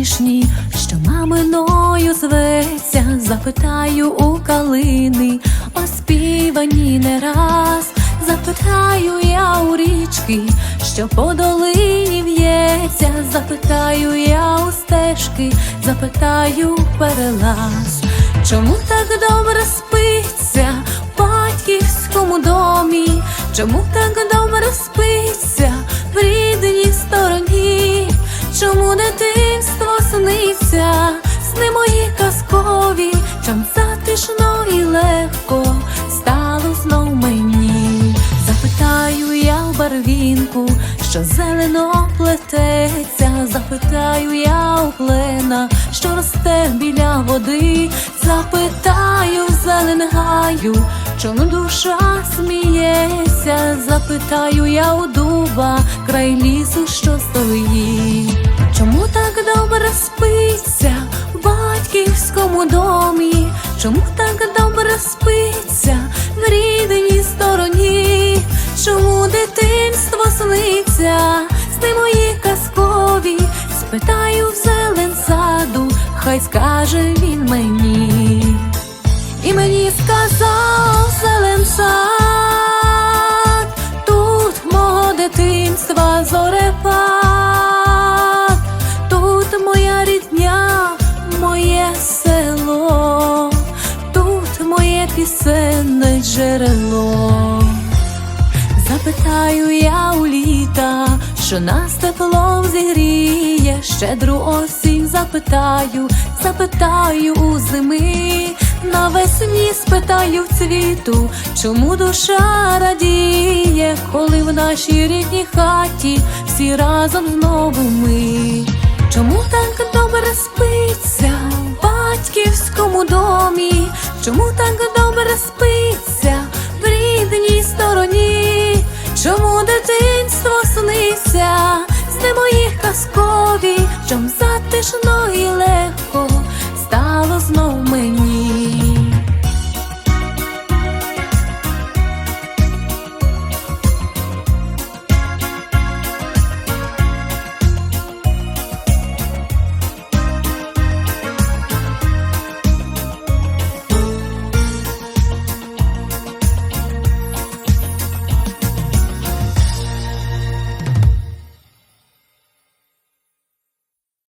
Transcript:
вишні, що маминою зветься, запитаю у калини, оспівані не раз, запитаю я у річки, що по долині в'ється, запитаю я у стежки, запитаю перелаз, чому так добре спиться в батьківському домі, чому так добре спиться барвінку, що зелено плететься, запитаю я у плена, що росте біля води, запитаю в зелен гаю, чому душа сміється, запитаю я у дуба, край лісу, що стоїть. Чому так добре спиться в батьківському домі? Чому так добре спиться в рідній сниться, сни мої казкові? Спитаю в зелен саду, хай скаже він мені. І мені сказав зелен сад, тут мого дитинства зорепад, тут моя рідня, моє село, тут моє пісенне джерело. Запитаю я у літа, що нас теплом зігріє, щедру осінь запитаю, запитаю у зими, навесні спитаю в цвіту, чому душа радіє, коли в нашій рідній хаті всі разом знову ми. Чому так добре спиться в батьківському домі? Чому так казкові, чом затишно і легко